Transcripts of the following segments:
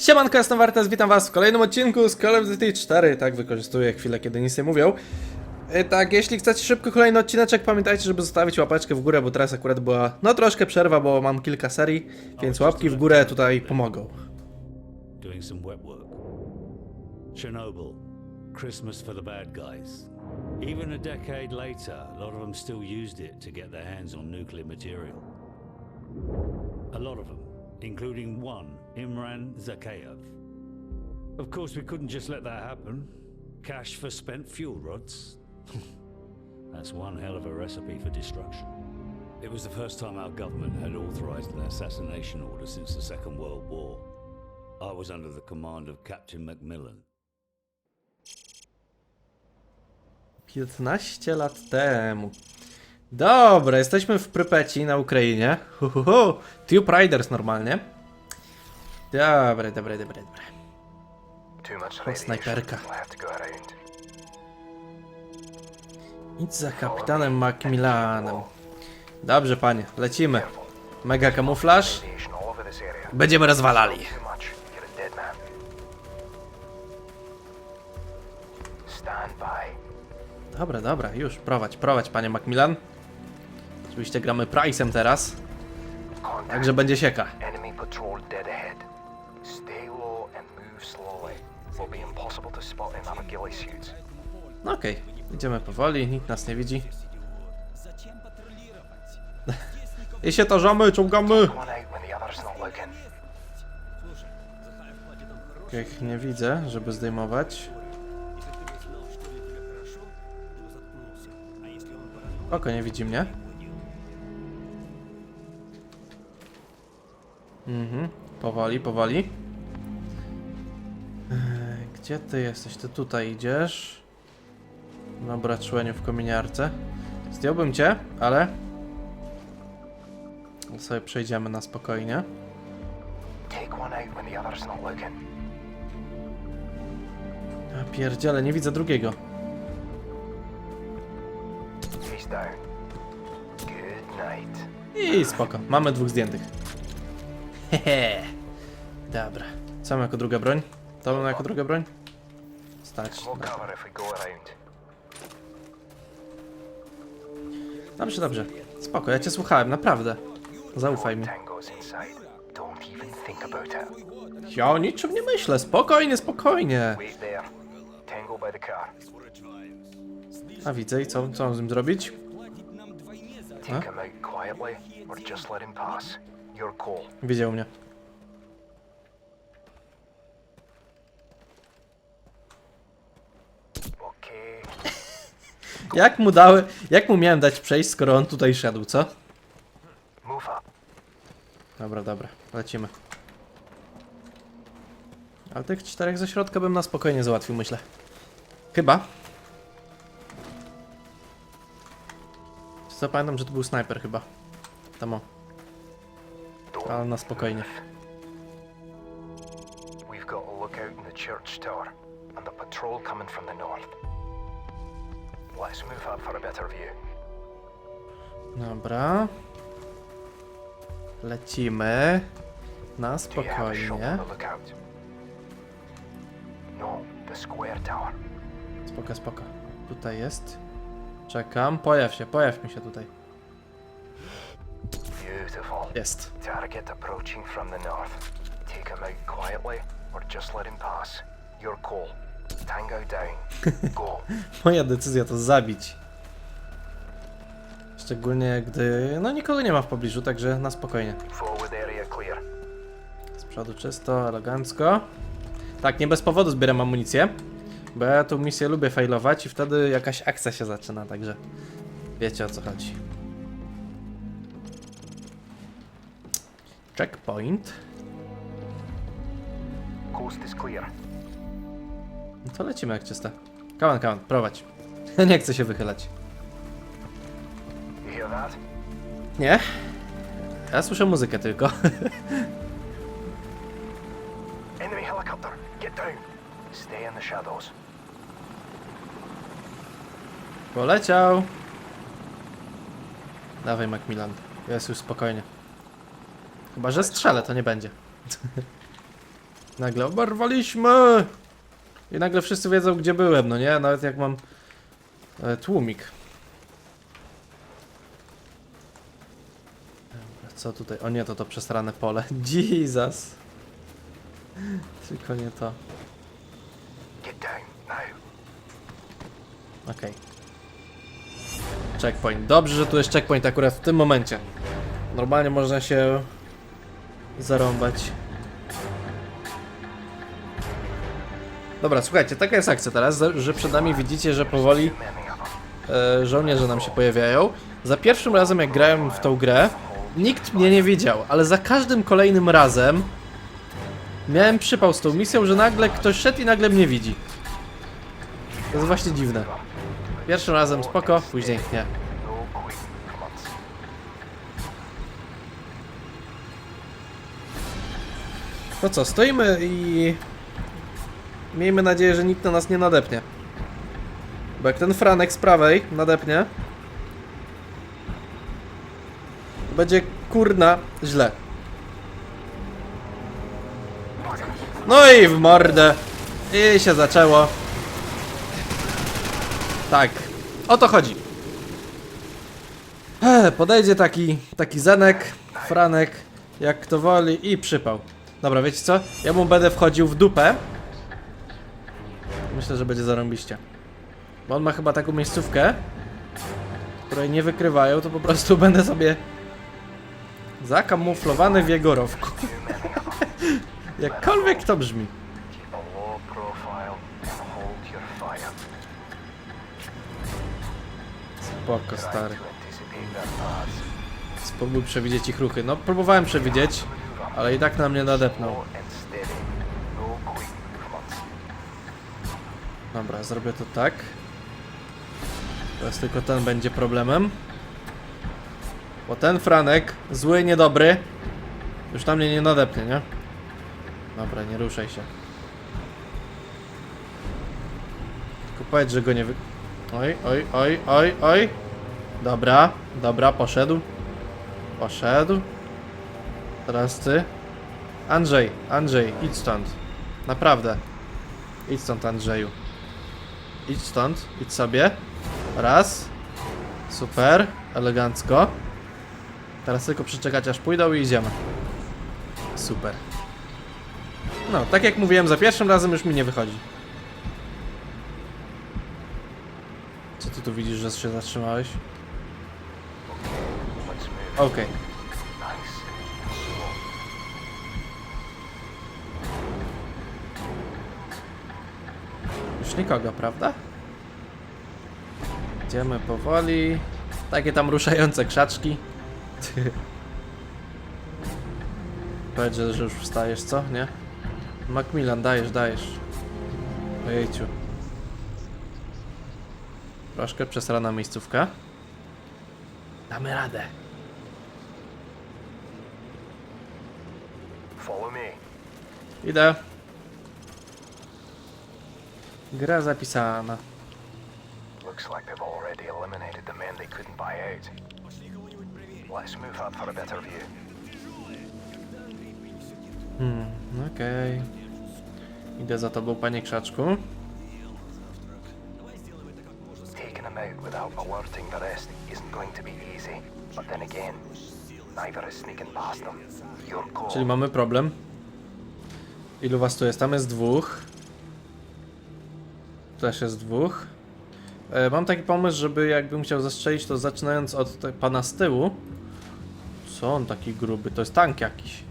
Siemanko, jestem Wartes, witam was w kolejnym odcinku z Call of Duty 4. Tak, wykorzystuję chwilę, kiedy nic nie mówią. E, Tak, jeśli chcecie szybko kolejny odcineczek, pamiętajcie, żeby zostawić łapeczkę w górę, bo teraz akurat była, no troszkę przerwa, bo mam kilka serii, więc łapki w górę tutaj pomogą. doing some wet work. Chernobyl, Christmas for the bad guys. Even a decade later, a lot of them still used it to get their hands on nuclear material. A lot of them, including one, Imran Zakhaev. Of course, we couldn't just let that happen. Cash for spent fuel rods. That's one hell of a recipe for destruction. It was the first time our government had authorized an assassination order since the Second World War. I was under the command of Captain Macmillan. 15 lat temu. Dobra, jesteśmy w Prypeci na Ukrainie. Huhuhu. Tube Riders normalnie. Dobre, dobre, dobre, dobre. O, snajperka. Idź za kapitanem Macmillanem. Dobrze, panie, lecimy. Mega kamuflaż. Będziemy rozwalali. Dobra, dobra, już, prowadź, prowadź, panie Macmillan. Oczywiście gramy Price'em teraz, także będzie sieka. No okej, idziemy powoli, nikt nas nie widzi. I się tarzamy, ciągamy. Jak nie widzę, żeby zdejmować. Oko nie widzi mnie. Mhm, powoli, powoli. Eee, Gdzie ty jesteś? Ty tutaj idziesz. Dobra, człeniu w kominiarce. Zdjąłbym cię, ale... sobie przejdziemy na spokojnie. A pierdziele, nie widzę drugiego. I spoko, mamy dwóch zdjętych. Hehe. Dobra. Co mam jako druga broń? To mam jako druga broń? Stać. Dobrze, dobrze. Spoko, ja cię słuchałem, naprawdę. Zaufaj mi. Ja o niczym nie myślę, spokojnie, spokojnie. A widzę i co, co mam z nim zrobić? Take Your call. Widział mnie. Okay. Jak mu dały, jak mu miałem dać przejść, skoro on tutaj szedł, co? Move up. Dobra, dobra, lecimy. Ale tych czterech ze środka bym na spokojnie załatwił, myślę. Chyba. Co pamiętam, że to był snajper chyba. Tam o, ale na spokojnie. We've got a lookout in the church tower, and the patrol coming from the north. Let's move up for a better view. Dobra. Lecimy. Na Do you have a shot spokojnie. on the lookout? No, the square tower. Spoko, spoko. Tutaj jest. Czekam. Pojaw się, pojaw mi się tutaj. Beautiful. Jest. Target approaching from the north. Take him out quietly, or just let him pass. Your call. Tango down. Go. Moja decyzja to zabić. Szczególnie gdy. No nikogo nie ma w pobliżu, także na spokojnie. Forward area clear. Z przodu czysto, elegancko. Tak, nie bez powodu zbieram amunicję. Bo ja tą misję lubię failować i wtedy jakaś akcja się zaczyna, także wiecie o co chodzi. Checkpoint. Coast is clear. No to lecimy jak czyste. Kawan, kawan, prowadź. nie chcę się wychylać. You hear that? Nie? Ja słyszę muzykę tylko. Enemy helicopter. Get down. Stay in the shadows. Poleciał. Dawaj Macmillan. Jest już spokojnie. Chyba, że strzelę, to nie będzie. Nagle oberwaliśmy! I nagle wszyscy wiedzą, gdzie byłem, no nie? Nawet jak mam e, tłumik. Co tutaj? O nie, to to przesrane pole. Jesus! Tylko nie to. Okej. Checkpoint. Dobrze, że tu jest checkpoint akurat w tym momencie. Normalnie można się zarąbać. Dobra, słuchajcie, taka jest akcja teraz, że- przed nami widzicie, że powoli e, żołnierze nam się pojawiają. Za pierwszym razem jak grałem w tą grę, nikt mnie nie wiedział, ale za każdym kolejnym razem miałem przypał z tą misją, że nagle ktoś szedł i nagle mnie widzi. To jest właśnie dziwne. Pierwszym razem spoko, później nie. To co, stoimy i... Miejmy nadzieję, że nikt na nas nie nadepnie. Bo jak ten Franek z prawej nadepnie... Będzie kurna źle. No i w mordę. I się zaczęło. Tak. O to chodzi. Podejdzie taki, taki Zenek, Franek, jak kto woli i przypał. Dobra, wiecie co? Ja mu będę wchodził w dupę. Myślę, że będzie zarąbiście. Bo on ma chyba taką miejscówkę, której nie wykrywają, to po prostu będę sobie zakamuflowany w jego rowku. Jakkolwiek to brzmi. Spoko, stary. Spróbuj przewidzieć ich ruchy. No, próbowałem przewidzieć, ale i tak na mnie nadepnął. Dobra, zrobię to tak. Teraz tylko ten będzie problemem. Bo ten Franek, zły, niedobry, już na mnie nie nadepnie, nie? Dobra, nie ruszaj się. Tylko powiedz, że go nie wy... Oj, oj, oj, oj, oj. Dobra, dobra, poszedł. Poszedł. Teraz ty. Andrzej, Andrzej, idź stąd. Naprawdę. Idź stąd, Andrzeju. Idź stąd, idź sobie. Raz. Super, elegancko. Teraz tylko przeczekać aż pójdą i idziemy. Super. No, tak jak mówiłem, za pierwszym razem już mi nie wychodzi. Co ty tu widzisz, że się zatrzymałeś? Okej. Nice. Nikogo, prawda? Idziemy powoli. Takie tam ruszające krzaczki. Powiedz, że, już wstajesz, co? Nie? Macmillan, dajesz, dajesz. Ojejciu. Troszkę przesrana miejscówka. Damy radę. Follow me. Idę. Gra zapisana. Looks like they've already eliminated the men they couldn't buy out. Let's move up for a better view. Hmm, okej. Idę za tobą, panie krzaczku. Taking them out without alerting the rest isn't going to be easy. But then again, neither is sneaking past them. Your call. Czyli mamy problem. Ilu was tu jest? Tam jest dwóch. Też jest dwóch. E, mam taki pomysł, żeby jakbym chciał zastrzelić, to zaczynając od pana z tyłu. Co on taki gruby? To jest tank jakiś.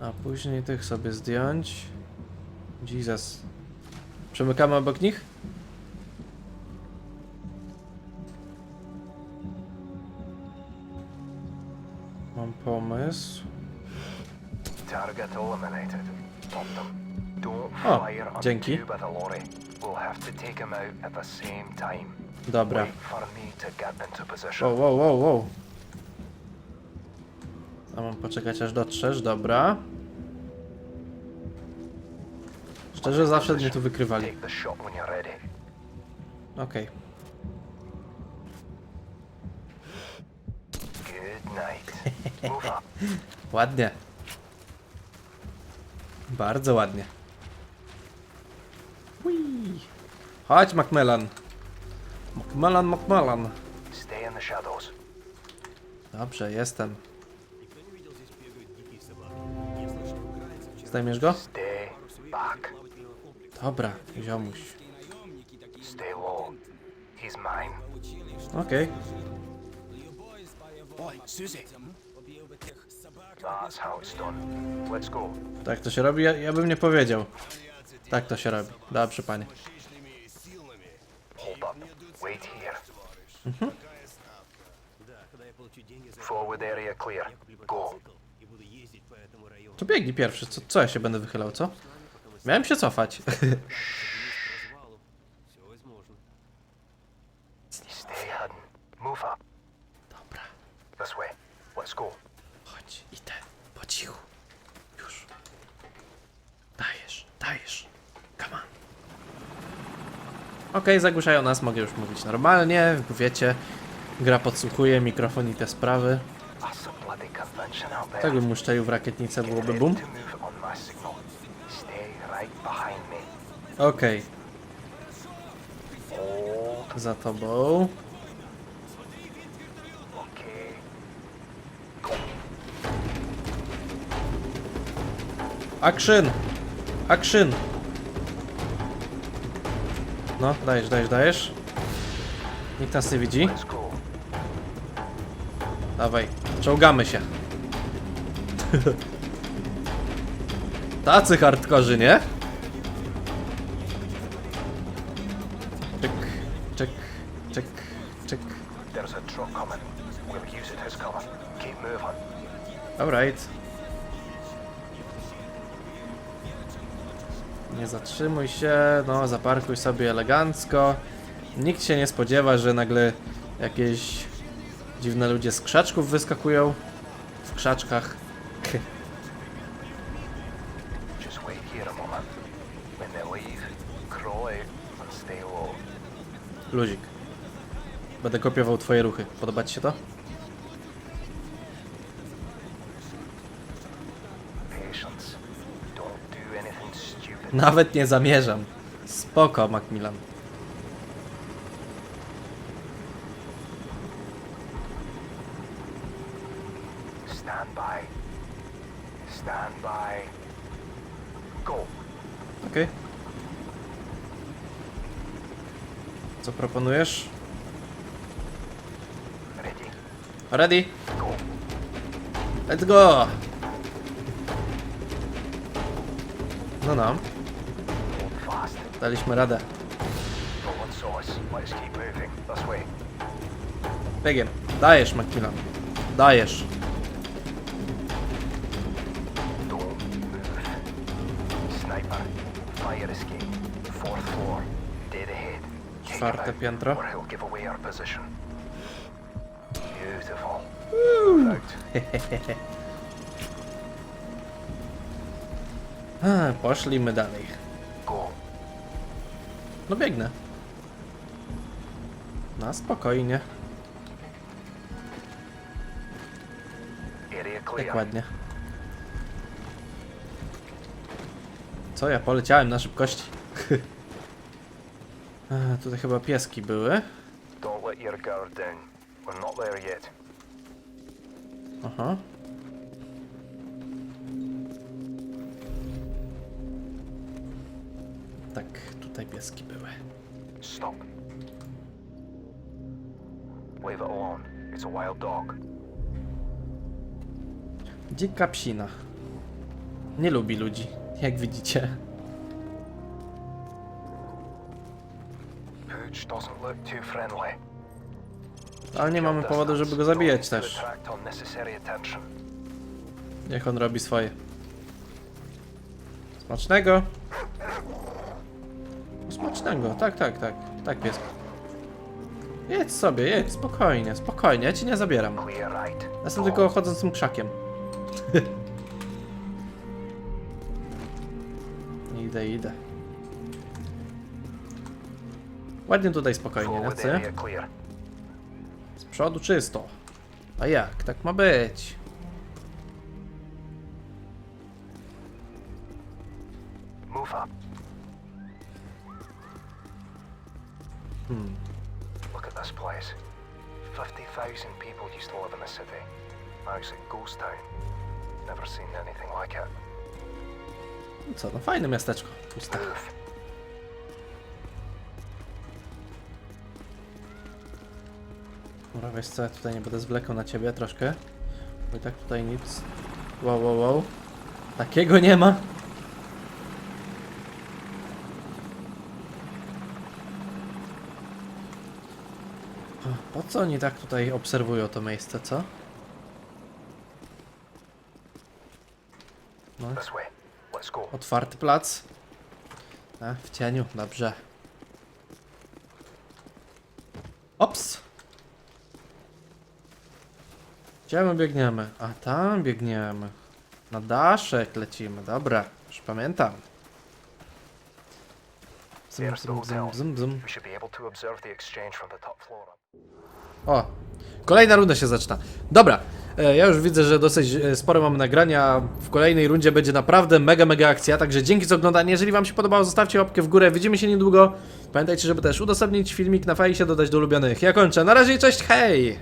A później tych sobie zdjąć. Jesus. Przemykamy obok nich? Mam pomysł. Target eliminated. Stop them. O, dzięki. Dobra. Wow, wow, wow, wow. A mam poczekać aż dotrzesz, dobra. Szczerze zawsze mnie tu wykrywali. Okej. Good night. Move up. Ładnie. Bardzo ładnie. Chodź, Macmillan. Macmillan, Macmillan. Stay in the shadows. Dobrze, jestem. Zdejmiesz go? Dobra, ziomuś. Stay low. He's mine. Okej. That's how it's done. Let's go. Tak to się robi? Ja, ja bym nie powiedział. Tak to się robi. Dobrze, panie. Hold up. Wait here. Forward area clear. Go. To biegnij pierwszy. Co, co ja się będę wychylał, co? Miałem się cofać. Stay hidden. Move up. Dobra. This way. Let's go. Chodź, idę. Po cichu. Już. Dajesz, dajesz. Come on. Okej, zagłuszają nas, mogę już mówić normalnie. Wiecie, gra podsłuchuje, mikrofon i te sprawy. Tak bym mu szczelił w rakietnicę, byłoby. Okej, Hold. za tobą. Action! Action! No, dajesz, dajesz, dajesz. Nikt nas nie widzi. Dawaj, czołgamy się. Tacy hardkorzy, nie? Czek, czek, czek, czek. There's a truck coming. We'll use it as cover. Keep moving. Alright. Nie zatrzymuj się, no zaparkuj sobie elegancko. Nikt się nie spodziewa, że nagle jakieś dziwne ludzie z krzaczków wyskakują. W krzaczkach. Luzik. Będę kopiował twoje ruchy. Podoba ci się to? Patience. Don't do anything stupid. Nawet nie zamierzam. Spoko, Macmillan. Stand by. Stand by. Go. Okej. Co proponujesz? Ready. Ready? Go. Let's go! No no, This way. Biegiem. Dajesz, Macmillan. Dajesz. Czwarte piętro. Or he'll No biegnę. Na spokojnie. Jak ładnie. Co, ja poleciałem na szybkości. A, tutaj chyba pieski były. Don't pieski były. Stop. Leave it alone. It's a wild dog. Dzika psina. Nie lubi ludzi, jak widzicie. Pooch doesn't look too friendly. Ale nie mamy powodu, żeby go zabijać też. Niech on robi swoje. Smacznego. Smacznego, tak, tak, tak. Tak, pies. Jedź sobie, jedź, spokojnie, spokojnie, ja ci nie zabieram. Jestem tylko chodzącym krzakiem. idę, idę. Ładnie tutaj spokojnie, nie? Clear. Z przodu czysto. A jak? Tak ma być. Hmm. Look at this place. 50,000 people used to live in the city. Now it's a ghost town. Never seen anything like it. No co, no fajne miasteczko. Puste. Move. Dobra, wiesz co, ja tutaj nie będę zwlekał na ciebie troszkę. Bo i tak tutaj nic. Wow, wow, wow. Takiego nie ma. Po co oni tak tutaj obserwują to miejsce, co? No, otwarty plac. A, w cieniu, dobrze. Ops! Gdzie my biegniemy? A tam biegniemy. Na daszek lecimy, dobra, już pamiętam. Zum, zum. O, kolejna runda się zaczyna. Dobra, e, ja już widzę, że dosyć e, sporo mamy nagrania. W kolejnej rundzie będzie naprawdę mega, mega akcja. Także dzięki za oglądanie. Jeżeli Wam się podobało, zostawcie łapkę w górę. Widzimy się niedługo. Pamiętajcie, żeby też udostępnić filmik na fejsie, dodać do ulubionych. Ja kończę. Na razie, cześć, hej!